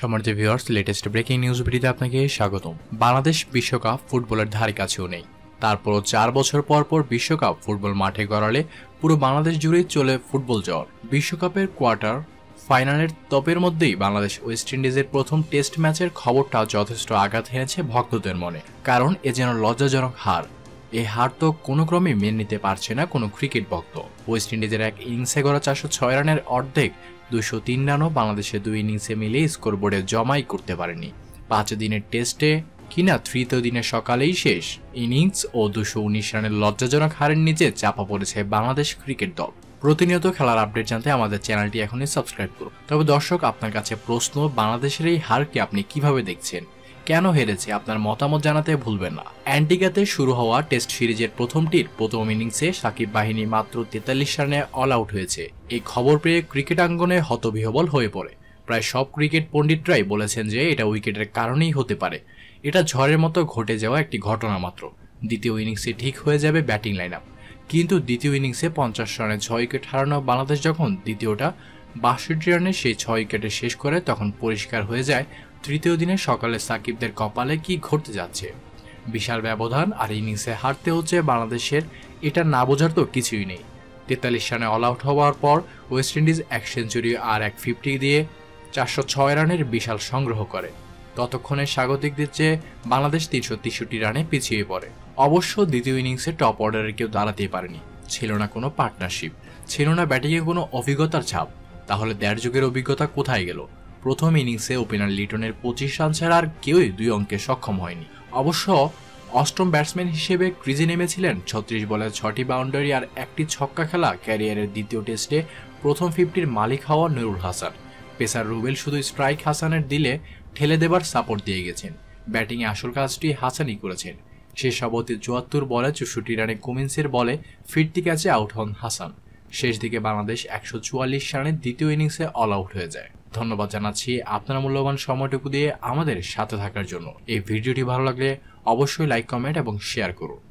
সম্মানিত viewers latest breaking news ভিডিওতে আপনাকে স্বাগতম। বাংলাদেশ বিশ্বকাপ ফুটবলের ধারে কাছেও নেই। তারপরও চার বছর পর পর বিশ্বকাপ ফুটবল মাঠে গড়ালে পুরো বাংলাদেশ জুড়েই চলে ফুটবল জ্বর। বিশ্বকাপের কোয়ার্টার ফাইনালের তপের মধ্যেই বাংলাদেশ ওয়েস্ট ইন্ডিজের প্রথম টেস্ট ম্যাচের খবরটা যথেষ্ট আঘাত হেনেছে ভক্তদের মনে। কারণ এ যেন লজ্জাজনক হার। এই হার তো কোনো ক্রমে মেনে নিতে পারছে না কোনো ক্রিকেট ভক্ত। ওয়েস্ট ইন্ডিজের এক ইনিংসে গড়া চারশো ছয় রানের অর্ধেক দুশো তিন রানও বাংলাদেশে দুই ইনিংসে মিলে স্কোরবোর্ডে জমাই করতে পারেনি। পাঁচ দিনের টেস্টে কিনা তৃতীয় দিনের সকালেই শেষ। ইনিংস ও দুশো উনিশ রানের লজ্জাজনক হারের নিচে চাপা পড়েছে বাংলাদেশ ক্রিকেট দল। প্রতিনিয়ত খেলার আপডেট জানতে আমাদের চ্যানেলটি এখনই সাবস্ক্রাইব করুন। তবে দর্শক, আপনার কাছে প্রশ্ন, বাংলাদেশের এই হারকে আপনি কীভাবে দেখছেন? কেন হেরেছে আপনার মতামত জানাতে ভুলবেন না। অ্যান্টিগাতে শুরু হওয়া টেস্ট সিরিজের প্রথমটির প্রথম ইনিংসে সাকিব বাহিনী মাত্র তেতাল্লিশ রানে অল আউট হয়েছে। এই খবর পেয়ে ক্রিকেট আঙ্গনে হতবিহবল হয়ে পড়ে। প্রায় সব ক্রিকেট পণ্ডিতরাই বলেছেন যে এটা উইকেটের কারণেই হতে পারে। এটা ঝড়ের মতো ঘটে যাওয়া একটি ঘটনা মাত্র। দ্বিতীয় ইনিংসে ঠিক হয়ে যাবে ব্যাটিং লাইন আপ কিন্তু দ্বিতীয় ইনিংসে পঞ্চাশ রানে ছয় উইকেট হারানো বাংলাদেশ যখন দ্বিতীয়টা বাষট্টি রানে সেই ছয় উইকেটে শেষ করে তখন পরিষ্কার হয়ে যায় তৃতীয় দিনে সকালে সাকিবদের কপালে কি ঘটতে যাচ্ছে? বিশাল ব্যবধান আর ইনিংসে হারতে হচ্ছে বাংলাদেশের, এটা না বোঝার তো কিছুই নেই। তেতাল্লিশ রানে অল আউট হওয়ার পর ওয়েস্ট ইন্ডিজ এক সেঞ্চুরি আর এক ফিফটি দিয়ে চারশো ছয় রানের বিশাল সংগ্রহ করে। ততক্ষণে স্বাগতিকদের চেয়ে বাংলাদেশ তিনশো তেষট্টি রানে পিছিয়ে পড়ে। অবশ্য দ্বিতীয় ইনিংসে টপ অর্ডারে কেউ দাঁড়াতেই পারেনি। ছিল না কোনো পার্টনারশিপ ছিল না ব্যাটিংয়ে কোনো অভিজ্ঞতার ছাপ। তাহলে দেড় যুগের অভিজ্ঞতা কোথায় গেল? প্রথম ইনিংসে ওপেনার লিটনের পঁচিশ রান ছাড়া আর কেউই দুই অঙ্কে সক্ষম হয়নি। অবশ্য অষ্টম ব্যাটসম্যান হিসেবে ক্রিজে নেমেছিলেন ছত্রিশ বলে ছটি বাউন্ডারি আর একটি ছক্কা খেলা ক্যারিয়ারের দ্বিতীয় টেস্টে প্রথম ফিফটির মালিক হওয়া নুরুল হাসান। পেসার রুবেল শুধু স্ট্রাইক হাসানের দিলে ঠেলে দেবার সাপোর্ট দিয়ে গেছেন। ব্যাটিংয়ে আসল কাজটি হাসানই করেছেন। শেষ অবধি চুয়াত্তর বলে চৌষট্টি রানে কুমিন্সের বলে ফিরতি ক্যাচে আউট হন হাসান। শেষ দিকে বাংলাদেশ একশো চুয়াল্লিশ রানের দ্বিতীয় ইনিংসে অল আউট হয়ে যায়। ধন্যবাদ জানাচ্ছি আপনারা মূল্যবান সময়টুকু দিয়ে আমাদের সাথে থাকার জন্য। এই ভিডিওটি ভালো লাগলে অবশ্যই লাইক কমেন্ট এবং শেয়ার করুন।